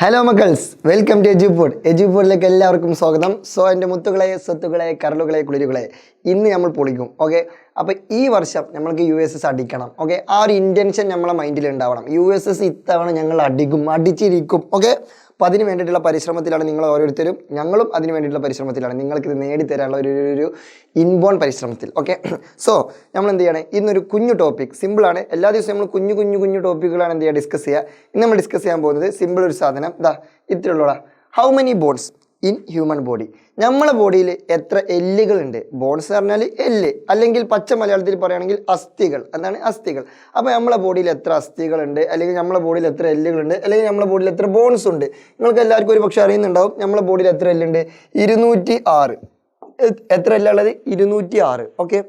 Hello മക്കൾസ്. Welcome to Edufood എജുഫുഡിലേക്ക് എല്ലാവർക്കും സ്വാഗതം. സോ എന്റെ മുത്തുകളെ സ്വത്തുകളെ കരളുകളെ കുളിരുകളെ ഇന്ന് നമ്മൾ പൊളിക്കും. ഓക്കെ അപ്പോൾ ഈ വർഷം നമ്മൾക്ക് യു എസ് എസ് അടിക്കണം. ഓക്കെ ആ ഒരു ഇന്റൻഷൻ നമ്മളെ മൈൻഡിൽ ഉണ്ടാവണം. യു എസ് എസ് ഇത്തവണ ഞങ്ങൾ അടിക്കും അടിച്ചിരിക്കും. ഓക്കെ അപ്പോൾ അതിന് വേണ്ടിയിട്ടുള്ള പരിശ്രമത്തിലാണ് നിങ്ങൾ ഓരോരുത്തരും. ഞങ്ങളും അതിന് വേണ്ടിയിട്ടുള്ള പരിശ്രമത്തിലാണ്. നിങ്ങൾക്ക് ഇത് നേടിത്തരാനുള്ള ഒരു- ഒരു ഇൻബോൺ പരിശ്രമത്തിൽ. ഓക്കെ സോ നമ്മൾ എന്ത് ചെയ്യണേ ഇന്നൊരു കുഞ്ഞു ടോപ്പിക് സിമ്പിളാണ് എല്ലാ ദിവസവും നമ്മൾ കുഞ്ഞു കുഞ്ഞു കുഞ്ഞു ടോപ്പിക്കുകളാണ് എന്ത് ചെയ്യുക ഡിസ്കസ് ചെയ്യുക ഇന്ന് നമ്മൾ ഡിസ്കസ് ചെയ്യാൻ പോകുന്നത് സിമ്പിൾ ഒരു സാധനം. ഇതാ ഇത്രയുള്ളൂടാ how many bones in human body. നമ്മളെ ബോഡിയിൽ എത്ര എല്ലുകളുണ്ട്? ബോൺസ് പറഞ്ഞാൽ എല്ല്. അല്ലെങ്കിൽ പച്ച മലയാളത്തിൽ പറയുകയാണെങ്കിൽ അസ്ഥികൾ. എന്താണ് അസ്ഥികൾ? അപ്പോൾ നമ്മളെ ബോഡിയിൽ എത്ര അസ്ഥികളുണ്ട്? അല്ലെങ്കിൽ നമ്മളെ ബോഡിയിൽ എത്ര എല്ലുകളുണ്ട്? അല്ലെങ്കിൽ നമ്മളെ ബോഡിയിൽ എത്ര ബോൺസ് ഉണ്ട്? നിങ്ങൾക്ക് എല്ലാവർക്കും ഒരു പക്ഷേ അറിയുന്നുണ്ടാവും. നമ്മളെ ബോഡിയിൽ എത്ര എല്ലുണ്ട്? ഇരുന്നൂറ്റി ആറ് എത്ര എല്ലുള്ളത് ഇരുന്നൂറ്റി ആറ് ഓക്കെ?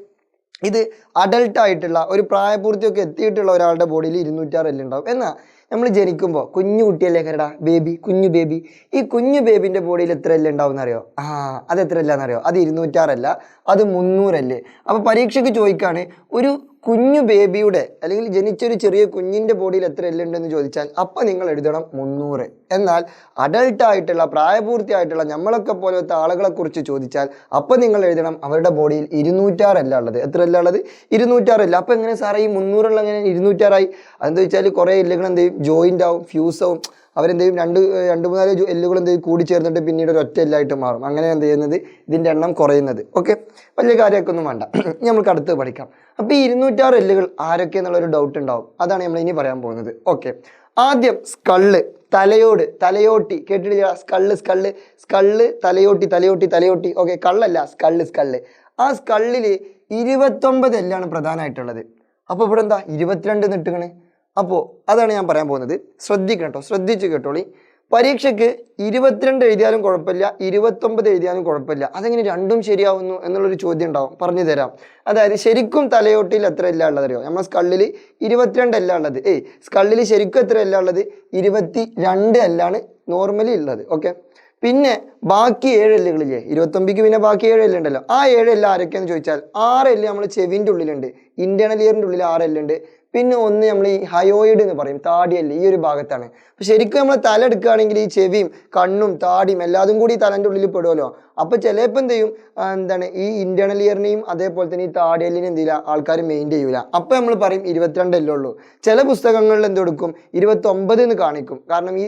ഇത് അഡൽട്ട് ആയിട്ടുള്ള ഒരു പ്രായപൂർത്തിയൊക്കെ എത്തിയിട്ടുള്ള ഒരാളുടെ ബോഡിയിൽ ഇരുന്നൂറ്റാറ് എല്ലുണ്ടാവും എന്നാൽ നമ്മൾ ജനിക്കുമ്പോൾ കുഞ്ഞു കുട്ടിയല്ലേ കരടാ? ബേബി കുഞ്ഞു ബേബി ഈ കുഞ്ഞു ബേബിന്റെ ബോഡിയിൽ എത്ര എല്ലാം ഉണ്ടാവും അറിയോ ആ അത് എത്ര എല്ലാം എന്നറിയോ അത് ഇരുന്നൂറ്റാറല്ല അത് മുന്നൂറല്ലേ? അപ്പോൾ പരീക്ഷയ്ക്ക് ചോദിക്കാണ് ഒരു കുഞ്ഞു ബേബിയുടെ അല്ലെങ്കിൽ ജനിച്ചൊരു ചെറിയ കുഞ്ഞിന്റെ ബോഡിയിൽ എത്ര എല്ലുണ്ടെന്ന് ചോദിച്ചാൽ അപ്പം നിങ്ങൾ എഴുതണം മുന്നൂറ്. എന്നാൽ അഡൾട്ടായിട്ടുള്ള പ്രായപൂർത്തിയായിട്ടുള്ള നമ്മളൊക്കെ പോലത്തെ ആളുകളെക്കുറിച്ച് ചോദിച്ചാൽ അപ്പം നിങ്ങൾ എഴുതണം അവരുടെ ബോഡിയിൽ ഇരുന്നൂറ്റാറല്ല ഉള്ളത്. എത്ര അല്ല ഉള്ളത്? ഇരുന്നൂറ്റാറല്ല അപ്പം എങ്ങനെ സാറേ ഈ മുന്നൂറുള്ള എങ്ങനെ ഇരുന്നൂറ്റാറായി? അതെന്താ വെച്ചാൽ കുറേ എല്ലുകൾ എന്ത് ചെയ്യും? ജോയിന്റ് ആവും ഫ്യൂസ് ആവും. അവരെന്ത് ചെയ്യും രണ്ട് രണ്ട് മൂന്നാൽ എല്ലുകൾ എന്ത് ചെയ്യും കൂടി ചേർന്നിട്ട് പിന്നീട് ഒരു ഒറ്റ എല്ലായിട്ട് മാറും. അങ്ങനെ എന്ത് ചെയ്യുന്നത്? ഇതിന്റെ എണ്ണം കുറയുന്നത്. ഓക്കെ വലിയ കാര്യമൊക്കെ ഒന്നും വേണ്ട. നമുക്ക് അടുത്ത് പഠിക്കാം. അപ്പോൾ ഈ ഇരുന്നൂറ്റാറ് എല്ലുകൾ ആരൊക്കെ എന്നുള്ളൊരു ഡൗട്ട് ഉണ്ടാവും. അതാണ് നമ്മൾ ഇനി പറയാൻ പോകുന്നത്. ഓക്കെ ആദ്യം സ്കള്ള് തലയോട് തലയോട്ടി. കേട്ടിട്ടില്ല? സ്കള്ള് സ്കള്ള് സ്കള്ള് തലയോട്ടി തലയോട്ടി തലയോട്ടി. ഓക്കെ കള്ളല്ല സ്കള്ള് സ്കള്ള്. ആ സ്കള്ളിൽ ഇരുപത്തൊമ്പത് എല്ലാണ് പ്രധാനമായിട്ടുള്ളത്. അപ്പോൾ ഇവിടെ എന്താ ഇരുപത്തിരണ്ട് നിട്ടുകണ് അപ്പോൾ അതാണ് ഞാൻ പറയാൻ പോകുന്നത്. ശ്രദ്ധിക്കണം കേട്ടോ ശ്രദ്ധിച്ച് കേട്ടോളി. പരീക്ഷയ്ക്ക് ഇരുപത്തിരണ്ട് എഴുതിയാലും കുഴപ്പമില്ല ഇരുപത്തൊമ്പത് എഴുതിയാലും കുഴപ്പമില്ല. അതെങ്ങനെ രണ്ടും ശരിയാവുന്നു എന്നുള്ളൊരു ചോദ്യം ഉണ്ടാവും പറഞ്ഞു തരാം. അതായത് ശരിക്കും തലയോട്ടിൽ എത്ര എല്ലാം ഉള്ളത് അറിയോ നമ്മൾ സ്കള്ളിൽ ഇരുപത്തിരണ്ട് എല്ലാം ഉള്ളത്. ഏയ് സ്കള്ളിൽ ശരിക്കും എത്ര എല്ലാം ഉള്ളത്? ഇരുപത്തി രണ്ട് എല്ലാണ് നോർമലി ഉള്ളത് ഓക്കെ പിന്നെ ബാക്കി ഏഴ് എല്ലുകളില്ലേ ഇരുപത്തൊമ്പതിക്ക് പിന്നെ ബാക്കി ഏഴ് എല്ലുണ്ടല്ലോ ആ ഏഴ് എല്ലാം ആരൊക്കെയാണെന്ന് ചോദിച്ചാൽ ആറ് എല്ല് നമ്മൾ ചെവിന്റെ ഉള്ളിലുണ്ട്. ഇന്റേണൽ ഇയറിന്റെ ഉള്ളിൽ ആറ് എല്ലുണ്ട് പിന്നെ ഒന്ന് നമ്മൾ ഈ ഹയോയിഡ് എന്ന് പറയും താടിയല്ല ഈ ഒരു ഭാഗത്താണ്. അപ്പൊ ശരിക്കും നമ്മൾ തല എടുക്കുകയാണെങ്കിൽ ഈ ചെവിയും കണ്ണും താടിയും എല്ലാതും കൂടി ഈ തലന്റെ ഉള്ളിൽ പെടുമല്ലോ അപ്പോൾ ചിലപ്പോൾ എന്ത് ചെയ്യും? എന്താണ് ഈ ഇന്റേണൽ ഇയറിനെയും അതേപോലെ തന്നെ ഈ താടിയല്ലിനെ എന്ത് ചെയ്യില്ല? ആൾക്കാർ മെയിൻ ചെയ്യൂല. അപ്പൊ നമ്മൾ പറയും ഇരുപത്തിരണ്ടല്ലേ ഉള്ളൂ. ചില പുസ്തകങ്ങളിൽ എന്ത് കൊടുക്കും? ഇരുപത്തൊമ്പത് എന്ന് കാണിക്കും. കാരണം ഈ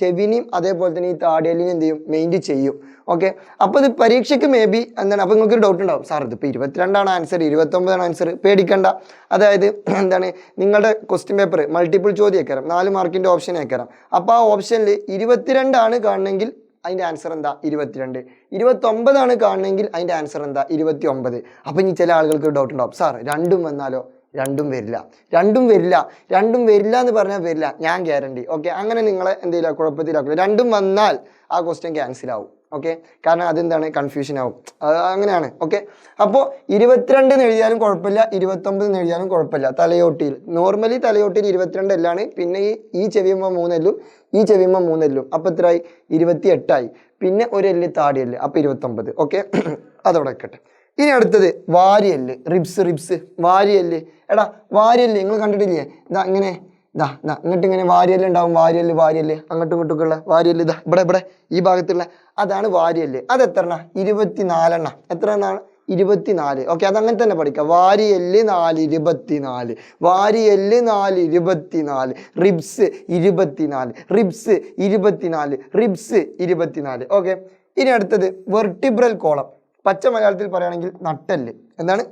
ചെവിനെയും അതേപോലെ തന്നെ ഈ താടിയലിനെയും എന്ത് ചെയ്യും? മെയിന്റ് ചെയ്യും. ഓക്കെ അപ്പോൾ ഇത് പരീക്ഷയ്ക്ക് മേ ബി എന്താണ്? അപ്പോൾ നിങ്ങൾക്ക് ഡൗട്ട് ഉണ്ടാവും. സാർ ഇതിപ്പോൾ ഇരുപത്തിരണ്ടാണ് ആൻസർ ഇരുപത്തൊമ്പതാണ് ആൻസർ പേടിക്കണ്ട. അതായത് എന്താണ്? നിങ്ങളുടെ ക്വസ്റ്റ്യൻ പേപ്പർ മൾട്ടിപ്പിൾ ചോദ്യം ആക്കാം നാല് മാർക്കിന്റെ ഓപ്ഷൻ ആക്കാം അപ്പോൾ ആ ഓപ്ഷനിൽ ഇരുപത്തിരണ്ടാണ് കാണണമെങ്കിൽ അതിന്റെ ആൻസർ എന്താ? ഇരുപത്തിരണ്ട്. ഇരുപത്തൊമ്പതാണ് കാണണമെങ്കിൽ അതിന്റെ ആൻസർ എന്താ? ഇരുപത്തി ഒമ്പത് അപ്പം ഇനി ചില ആളുകൾക്ക് ഡൗട്ട് ഉണ്ടാവും. സാർ രണ്ടും വന്നാലോ? രണ്ടും വരില്ല. രണ്ടും വരില്ല. രണ്ടും വരില്ല എന്ന് പറഞ്ഞാൽ വരില്ല. ഞാൻ ഗ്യാരണ്ടി ഓക്കെ അങ്ങനെ നിങ്ങളെ എന്തെയില്ല കുഴപ്പത്തിലാക്കില്ല. രണ്ടും വന്നാൽ ആ ക്വസ്റ്റ്യൻ ക്യാൻസൽ ആവും. ഓക്കെ കാരണം അതെന്താണ്? കൺഫ്യൂഷൻ ആവും. അങ്ങനെയാണ്. ഓക്കെ അപ്പോൾ ഇരുപത്തിരണ്ട് എന്ന് എഴുതിയാലും കുഴപ്പമില്ല. ഇരുപത്തൊമ്പത് എന്ന് എഴുതിയാലും കുഴപ്പമില്ല. തലയോട്ടിയിൽ. നോർമലി തലയോട്ടിയിൽ ഇരുപത്തിരണ്ട് എല്ലാണ് പിന്നെ ഈ ഈ ചെവിയുമ്പോൾ മൂന്നെല്ലും ഈ ചെവിയുമ്പോൾ മൂന്നെല്ലും. അപ്പോൾ എത്രയായി ഇരുപത്തി എട്ടായി പിന്നെ ഒരു എല്ല് താടിയല്ല് അപ്പോൾ ഇരുപത്തൊമ്പത്. ഓക്കെ അതവിടെ വെക്കട്ടെ. ഇനി അടുത്തത് വാരിയല്ല്. Ribs ribs. വാരിയല്ല്. എടാ വാരിയല്ല് നിങ്ങൾ കണ്ടിട്ടില്ലേ? ഇതാ ഇങ്ങനെ ഇതാ ഇതാ ഇങ്ങോട്ട് ഇങ്ങനെ വാരിയല്ല് ഉണ്ടാവും. വാരിയല്ല് വാരിയല്ല്. അങ്ങോട്ടും ഇങ്ങോട്ടും ഉള്ള വാരിയല്ല്. ഇതാ ഇവിടെ ഇവിടെ ഈ ഭാഗത്തുള്ള അതാണ് വാരിയല്ല്. അത് എത്ര എണ്ണ ഇരുപത്തിനാലെണ്ണ. എത്ര എണ്ണാണ് ഇരുപത്തിനാല്. ഓക്കെ അത് അങ്ങനെ തന്നെ പഠിക്കാം. വാരിയല്ല് നാല് ഇരുപത്തിനാല്. വാരിയല്ല് നാല് ഇരുപത്തിനാല്. റിബ്സ് ഇരുപത്തിനാല്. റിബ്സ് ഇരുപത്തിനാല്. റിബ്സ് ഇരുപത്തിനാല്. ഓക്കെ ഇനി അടുത്തത് വെർട്ടിബ്രൽ കോളം. പച്ച മലയാളത്തിൽ പറയുകയാണെങ്കിൽ നട്ടൽ എന്താണ്?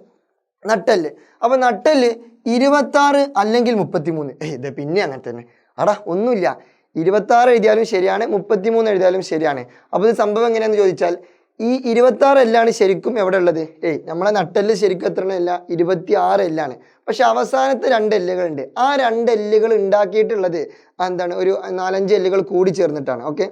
നട്ടൽ അപ്പോൾ നട്ടൽ ഇരുപത്താറ് അല്ലെങ്കിൽ മുപ്പത്തിമൂന്ന്. ഏയ് ഇത് പിന്നെ അങ്ങനെ തന്നെ. അടാ ഒന്നുമില്ല. ഇരുപത്താറ് എഴുതിയാലും ശരിയാണ് മുപ്പത്തിമൂന്ന് എഴുതിയാലും ശരിയാണ്. അപ്പോൾ ഇത് സംഭവം എങ്ങനെയാണെന്ന് ചോദിച്ചാൽ ഈ ഇരുപത്താറ് എല്ലാണ് ശരിക്കും എവിടെ ഉള്ളത്? ഏയ് നമ്മളെ നട്ടെല്ല് ശരിക്കും എത്ര എല്ല ഇരുപത്തി ആറ് എല്ലാണ് പക്ഷെ അവസാനത്തെ രണ്ട് എല്ലുകളുണ്ട് ആ രണ്ട് എല്ലുകൾ ഉണ്ടാക്കിയിട്ടുള്ളത് എന്താണ്? ഒരു നാലഞ്ച് എല്ലുകൾ കൂടി ചേർന്നിട്ടാണ്. ഓക്കെ?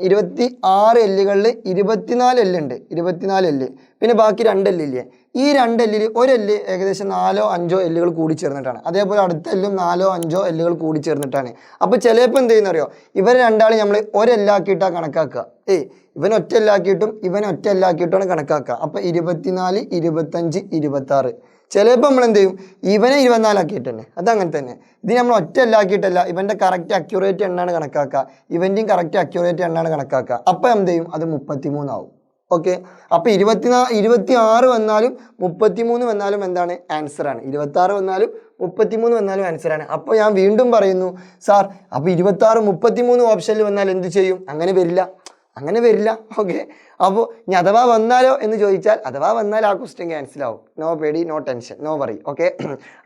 ഇരുപത്തി ആറ് എല്ലുകളിൽ ഇരുപത്തിനാല് എല്ലുണ്ട്. ഇരുപത്തിനാല് എല്ല്. പിന്നെ ബാക്കി രണ്ട് എല്ലില്ലേ? ഈ രണ്ട് എല്ലിൽ ഒരു എല്ല് ഏകദേശം നാലോ അഞ്ചോ എല്ലുകൾ കൂടി ചേർന്നിട്ടാണ്. അതേപോലെ അടുത്ത എല്ലും നാലോ അഞ്ചോ എല്ലുകൾ കൂടി ചേർന്നിട്ടാണ്. അപ്പോൾ ചിലപ്പോൾ എന്ത് ചെയ്യുന്ന അറിയോ ഇവരെ രണ്ടാളും നമ്മൾ ഒരെല്ലാക്കിയിട്ടാണ് കണക്കാക്കുക. ഏയ് ഇവൻ ഒറ്റ എല്ലാക്കിയിട്ടും ഇവൻ ഒറ്റ എല്ലാക്കിയിട്ടുമാണ് കണക്കാക്കുക. അപ്പോൾ ഇരുപത്തിനാല് ഇരുപത്തഞ്ച് ഇരുപത്താറ്. ചിലപ്പോൾ നമ്മൾ എന്ത് ചെയ്യും? ഇവനെ ഇരുപത്തിനാലാക്കിയിട്ട് തന്നെ അതങ്ങനെ തന്നെ. ഇത് നമ്മൾ ഒറ്റ എല്ലാക്കിയിട്ടല്ല ഇവന്റെ കറക്റ്റ് അക്യുറേറ്റ് എണ്ണാണ് കണക്കാക്കുക. ഇവന്റെയും കറക്റ്റ് അക്യുറേറ്റ് എണ്ണാണ് കണക്കാക്കുക. അപ്പോൾ എന്ത് ചെയ്യും? അത് മുപ്പത്തിമൂന്നാവും. ഓക്കെ അപ്പോൾ ഇരുപത്തിനാ ഇരുപത്തി ആറ് വന്നാലും മുപ്പത്തിമൂന്ന് വന്നാലും എന്താണ്? ആൻസറാണ് ഇരുപത്തി ആറ് വന്നാലും മുപ്പത്തിമൂന്ന് വന്നാലും ആൻസറാണ് അപ്പോൾ ഞാൻ വീണ്ടും പറയുന്നു സാർ അപ്പോൾ ഇരുപത്തി ആറ് മുപ്പത്തിമൂന്ന് ഓപ്ഷനിൽ വന്നാൽ എന്ത് ചെയ്യും? അങ്ങനെ വരില്ല. അങ്ങനെ വരില്ല. ഓക്കെ അപ്പോൾ ഇനി അഥവാ വന്നാലോ എന്ന് ചോദിച്ചാൽ അഥവാ വന്നാൽ ആ ക്വസ്റ്റ്യൻ ക്യാൻസൽ ആവും. നോ പേടി no tension no worry okay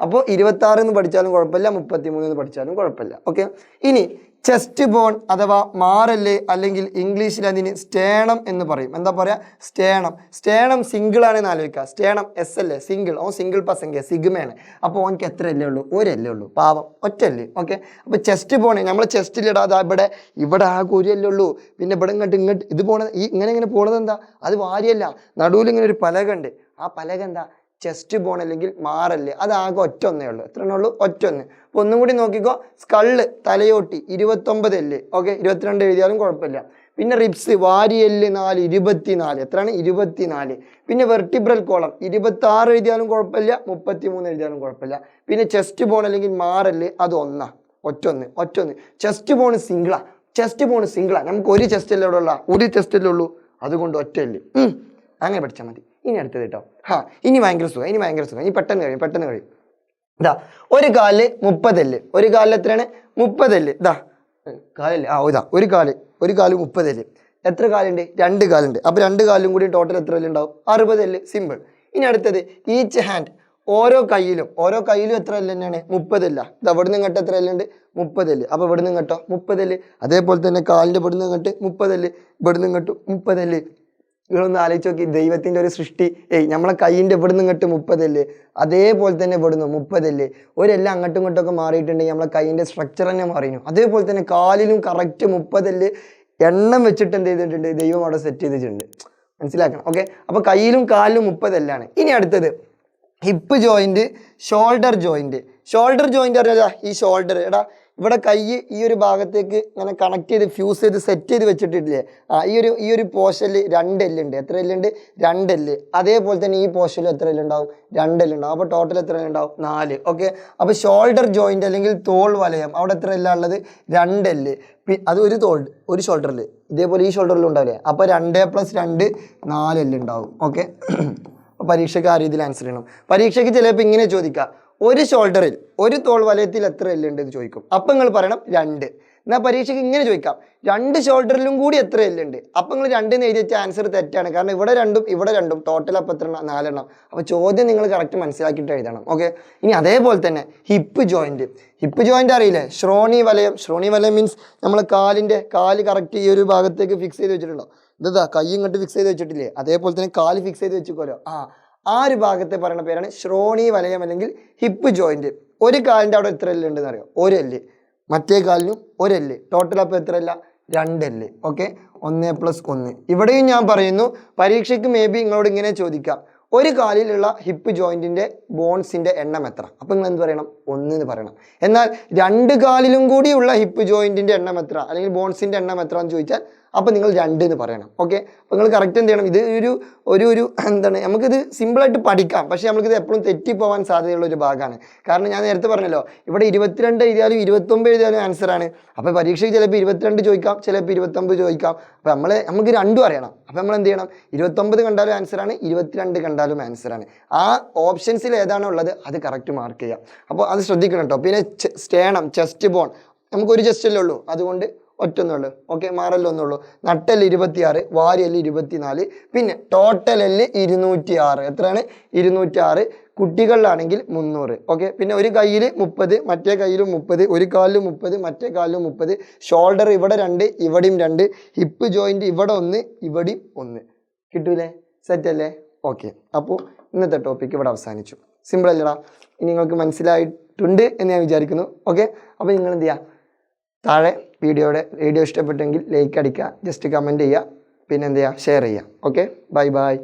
അപ്പോൾ ഇരുപത്താറ് എന്ന് പഠിച്ചാലും കുഴപ്പമില്ല മുപ്പത്തി മൂന്ന് എന്ന് പഠിച്ചാലും കുഴപ്പമില്ല. ഓക്കെ ഇനി ചെസ്റ്റ് ബോൺ അഥവാ മാറൽ അല്ലെങ്കിൽ ഇംഗ്ലീഷിൽ അതിന് സ്റ്റേണം എന്ന് പറയും. എന്താ പറയുക സ്റ്റേണം. സ്റ്റേണം സിംഗിൾ ആണെന്ന് ആലോചിക്കുക. സ്റ്റേണം എസ് അല്ലേ സിംഗിൾ ഓ സിംഗിൾ പസംഖ്യ സിഗ്മയാണ്. അപ്പോൾ ഓനക്ക് എത്ര അല്ലേ ഉള്ളൂ? ഒരല്ലേ ഉള്ളൂ. പാവം. ഒറ്റല്ലേ ഓക്കെ അപ്പോൾ ചെസ്റ്റ് ബോൺ നമ്മൾ ചെസ്റ്റിലിടാതെ ഇവിടെ ഇവിടെ ആകെ ഒരല്ലേ ഉള്ളൂ. പിന്നെ ഇവിടെ ഇങ്ങോട്ട് ഇങ്ങോട്ട് ഇത് പോണത് ഈ ഇങ്ങനെ ഇങ്ങനെ പോണത് എന്താ? അത് വാരിയല്ല. നടുവിൽ ഇങ്ങനെ ഒരു പലക ഉണ്ട്. ആ പലക എന്താ? ചെസ്റ്റ് ബോൺ അല്ലെങ്കിൽ മാറൽ അതാകെ ഒറ്റ ഒന്നേ ഉള്ളൂ എത്ര ഉള്ളൂ ഒറ്റ ഒന്ന് അപ്പോൾ ഒന്നും കൂടി നോക്കിക്കോ സ്കൾ തലയോട്ടി ഇരുപത്തൊമ്പത് എല്ല് ഓക്കെ ഇരുപത്തിരണ്ട് എഴുതിയാലും കുഴപ്പമില്ല. പിന്നെ റിബ്സ് വാരിയെല്ല് നാല് ഇരുപത്തിനാല്. എത്രയാണ്? ഇരുപത്തിനാല്. പിന്നെ വെർട്ടിബ്രൽ കോളം ഇരുപത്തി ആറ് എഴുതിയാലും കുഴപ്പമില്ല മുപ്പത്തി മൂന്ന് എഴുതിയാലും കുഴപ്പമില്ല. പിന്നെ ചെസ്റ്റ് ബോൺ അല്ലെങ്കിൽ മാറൽ അത് ഒന്നാ. ഒറ്റൊന്ന് ഒറ്റൊന്ന്. ചെസ്റ്റ് ബോൺ സിംഗിളാ ചെസ്റ്റ് ബോൺ സിംഗിളാ നമുക്ക് ഒരു ചെസ്റ്റ് അല്ലേ ഉള്ള? ഒരു ചെസ്റ്റ് അല്ലേ ഉള്ളൂ? അതുകൊണ്ട് ഒറ്റ അല്ലേ അങ്ങനെ പഠിച്ചാൽ മതി. ഇനി അടുത്തത് കേട്ടോ. ഹാ ഇനി ഭയങ്കര സുഖം ഇനി ഭയങ്കര സുഖം. ഇനി പെട്ടെന്ന് കഴിയും പെട്ടെന്ന് കഴിയും. ഇതാ ഒരു കാൽ മുപ്പതല്ല് ഒരു കാലിൽ എത്രയാണ്? മുപ്പതല്ല് ഇതാ കാലല്ലേ ആ ഇതാ ഒരു കാൽ ഒരു കാൽ മുപ്പതല്ല് എത്ര കാലുണ്ട്? രണ്ട് കാലുണ്ട്. അപ്പോൾ രണ്ട് കാലും കൂടി ടോട്ടൽ എത്ര എല്ല് ഉണ്ടാവും? അറുപതല്ല് സിമ്പിൾ ഇനി അടുത്തത് ഈച്ച് ഹാൻഡ് ഓരോ കയ്യിലും ഓരോ കയ്യിലും എത്ര എല്ല് തന്നെയാണ്? മുപ്പതല്ല ഇത് ഇവിടുന്ന് ഇങ്ങോട്ട് എത്ര എല്ലുണ്ട് മുപ്പതല്ല് അപ്പോൾ ഇവിടുന്ന് ഇങ്ങോട്ടോ? മുപ്പതല്ല് അതേപോലെ തന്നെ കാലിന്റെ ഇവിടുന്ന് ഇങ്ങോട്ട് മുപ്പതല്ല് ഇവിടുന്ന് ഇങ്ങോട്ട് മുപ്പതല്ല് നിങ്ങളൊന്ന് ആലോചിച്ച് നോക്കി. ദൈവത്തിന്റെ ഒരു സൃഷ്ടി. ഏയ് നമ്മളെ കൈയിന്റെ ഇവിടുന്ന് ഇങ്ങോട്ട് മുപ്പതല്ലേ? അതേപോലെ തന്നെ ഇവിടുന്ന് മുപ്പതല്ലേ? ഒരെല്ലാം അങ്ങോട്ടും ഇങ്ങോട്ടൊക്കെ മാറിയിട്ടുണ്ടെങ്കിൽ നമ്മളെ കൈയിന്റെ സ്ട്രക്ചർ തന്നെ മാറിനു. അതേപോലെ തന്നെ കാലിലും കറക്റ്റ് മുപ്പതല്ലേ? എണ്ണം വെച്ചിട്ട് എന്ത് ചെയ്തിട്ടുണ്ട്? ദൈവം അവിടെ സെറ്റ് ചെയ്തിട്ടുണ്ട്. മനസ്സിലാക്കണം. ഓക്കെ അപ്പോൾ കയ്യിലും കാലിലും മുപ്പതല്ലാണ്. ഇനി അടുത്തത്. Hip joint shoulder joint shoulder joint അറിയാതാ ഈ ഷോൾഡർ എടാ ഇവിടെ കൈ ഈ ഒരു ഭാഗത്തേക്ക് ഇങ്ങനെ കണക്ട് ചെയ്ത് ഫ്യൂസ് ചെയ്ത് സെറ്റ് ചെയ്ത് വെച്ചിട്ടില്ലേ? ആ ഈ ഒരു ഈ ഒരു പോർഷനിൽ രണ്ട് എല്ലുണ്ട് എത്ര എല്ലുണ്ട് രണ്ട് എല്ല് അതേപോലെ തന്നെ ഈ പോർഷനിൽ എത്ര എല്ലുണ്ടാവും രണ്ട് എല്ലുണ്ടാവും അപ്പോൾ ടോട്ടൽ എത്ര എല്ലുണ്ടാവും നാല്. ഓക്കെ അപ്പോൾ ഷോൾഡർ ജോയിന്റ് അല്ലെങ്കിൽ തോൾ വലയം അവിടെ എത്ര എല്ലാം ഉള്ളത്? രണ്ട് എല്ല് അത് ഒരു തോൾ ഒരു ഷോൾഡറിൽ ഇതേപോലെ ഈ ഷോൾഡറിലും ഉണ്ടാവില്ലേ? അപ്പോൾ രണ്ട് പ്ലസ് രണ്ട് നാല് എല്ലുണ്ടാവും ഓക്കെ പരീക്ഷയ്ക്ക് ആ രീതിയിൽ ആൻസർ ചെയ്യണം. പരീക്ഷയ്ക്ക് ചിലപ്പോൾ ഇങ്ങനെ ചോദിക്കാം. ഒരു ഷോൾഡറിൽ ഒരു തോൾ വലയത്തിൽ എത്ര എല്ലുണ്ട് എന്ന് ചോദിക്കും. അപ്പം നിങ്ങൾ പറയണം രണ്ട്. എന്നാൽ പരീക്ഷയ്ക്ക് ഇങ്ങനെ ചോദിക്കാം. രണ്ട് ഷോൾഡറിലും കൂടി എത്ര എല്ലുണ്ട് അപ്പം നിങ്ങൾ രണ്ടെന്ന് എഴുതി വെച്ച ആൻസർ തെറ്റാണ്. കാരണം ഇവിടെ രണ്ടും ഇവിടെ രണ്ടും ടോട്ടൽ അപ്പം എത്ര? നാലെണ്ണം. അപ്പോൾ ചോദ്യം നിങ്ങൾ കറക്റ്റ് മനസ്സിലാക്കിയിട്ട് എഴുതണം. ഓക്കെ ഇനി അതേപോലെ തന്നെ ഹിപ്പ് ജോയിന്റ് ഹിപ്പ് ജോയിന്റ് അറിയില്ലേ? ശ്രോണി വലയം. ശ്രോണി വലയം മീൻസ് നമ്മൾ കാലിന്റെ കാൽ കറക്റ്റ് ഈ ഒരു ഭാഗത്തേക്ക് ഫിക്സ് ചെയ്ത് വെച്ചിട്ടുണ്ടോ? ഇതാ കൈ ഇങ്ങോട്ട് ഫിക്സ് ചെയ്ത് വെച്ചിട്ടില്ലേ? അതേപോലെ തന്നെ കാൽ ഫിക്സ് ചെയ്ത് വെച്ചിക്കോലോ ആ ആ ഒരു ഭാഗത്തെ പറയുന്ന പേരാണ്? ശ്രോണി വലയം അല്ലെങ്കിൽ ഹിപ്പ് ജോയിന്റ്. ഒരു കാലിന്റെ അവിടെ എത്ര എല്ല് ഉണ്ടെന്ന് അറിയോ? ഒരു എല്ല്. മറ്റേ കാലിനും ഒരു എല്ല്. ടോട്ടൽ അപ്പോൾ എത്ര അല്ല രണ്ട് എല്ല്. ഓക്കെ ഒന്ന് പ്ലസ് ഒന്ന്. ഇവിടെയും ഞാൻ പറയുന്നു പരീക്ഷയ്ക്ക് മേ ബി നിങ്ങളോട് ഇങ്ങനെ ചോദിക്കാം. ഒരു കാലിലുള്ള ഹിപ്പ് ജോയിന്റിന്റെ ബോൺസിന്റെ എണ്ണം എത്ര? അപ്പം നിങ്ങൾ എന്ത് പറയണം? ഒന്ന് എന്ന് പറയണം. എന്നാൽ രണ്ട് കാലിലും കൂടിയുള്ള ഹിപ്പ് ജോയിന്റിന്റെ എണ്ണം എത്ര? അല്ലെങ്കിൽ ബോൺസിന്റെ എണ്ണം എത്ര എന്ന് ചോദിച്ചാൽ അപ്പം നിങ്ങൾ രണ്ട് എന്ന് പറയണം. ഓക്കെ അപ്പോൾ നിങ്ങൾ കറക്റ്റ് എന്ത് ചെയ്യണം? ഇത് ഒരു ഒരു ഒരു എന്താണ്? നമുക്കിത് സിമ്പിളായിട്ട് പഠിക്കാം. പക്ഷേ നമുക്കിത് എപ്പോഴും തെറ്റിപ്പോവാൻ സാധ്യതയുള്ള ഒരു ഭാഗമാണ്. കാരണം ഞാൻ നേരത്തെ പറഞ്ഞല്ലോ ഇവിടെ ഇരുപത്തിരണ്ട് എഴുതിയാലും ഇരുപത്തൊമ്പത് എഴുതിയാലും ആൻസറാണ് അപ്പോൾ പരീക്ഷയ്ക്ക് ചിലപ്പോൾ ഇരുപത്തിരണ്ട് ചോദിക്കാം ചിലപ്പോൾ ഇരുപത്തൊമ്പത് ചോദിക്കാം. അപ്പോൾ നമ്മൾ നമുക്ക് രണ്ടും അറിയണം. അപ്പോൾ നമ്മൾ എന്ത് ചെയ്യണം? ഇരുപത്തൊമ്പത് കണ്ടാലും ആൻസറാണ് ഇരുപത്തിരണ്ട് കണ്ടാലും ആൻസറാണ് ആ ഓപ്ഷൻസിൽ ഏതാണോ ഉള്ളത്? അത് കറക്റ്റ് മാർക്ക് ചെയ്യാം. അപ്പോൾ അത് ശ്രദ്ധിക്കണം കേട്ടോ പിന്നെ സ്റ്റേണം ചെസ്റ്റ് ബോൺ നമുക്ക് ഒരു ചെസ്റ്റ് അല്ലേ ഉള്ളൂ. അതുകൊണ്ട് ഒറ്റൊന്നുള്ളൂ. ഓക്കെ മാറല്ലോ ഒന്നുള്ളൂ. നട്ടൽ ഇരുപത്തിയാറ് വാരിയൽ ഇരുപത്തിനാല് പിന്നെ ടോട്ടൽ എല്ല് ഇരുന്നൂറ്റി ആറ് എത്രയാണ്? ഇരുന്നൂറ്റി ആറ് കുട്ടികളിലാണെങ്കിൽ മുന്നൂറ്. ഓക്കെ പിന്നെ ഒരു കയ്യിൽ മുപ്പത് മറ്റേ കയ്യിലും മുപ്പത് ഒരു കാലിലും മുപ്പത് മറ്റേ കാലിലും മുപ്പത് ഷോൾഡർ ഇവിടെ രണ്ട് ഇവിടെയും രണ്ട് ഹിപ്പ് ജോയിന്റ് ഇവിടെ ഒന്ന് ഇവിടെയും ഒന്ന്. കിട്ടൂലേ? സെറ്റ് അല്ലേ? ഓക്കെ അപ്പോൾ ഇന്നത്തെ ടോപ്പിക്ക് ഇവിടെ അവസാനിച്ചു. സിമ്പിൾ അല്ലടാ. ഇനി നിങ്ങൾക്ക് മനസ്സിലായിട്ടുണ്ട് എന്ന് ഞാൻ വിചാരിക്കുന്നു. ഓക്കെ അപ്പോൾ നിങ്ങൾ എന്ത് ചെയ്യുക താഴെ വീഡിയോയുടെ വീഡിയോ ഇഷ്ടപ്പെട്ടെങ്കിൽ ലൈക്ക് അടിക്കുക ജസ്റ്റ് കമന്റ് ചെയ്യുക പിന്നെ എന്ത് ചെയ്യുക? ഷെയർ ചെയ്യുക. Okay bye bye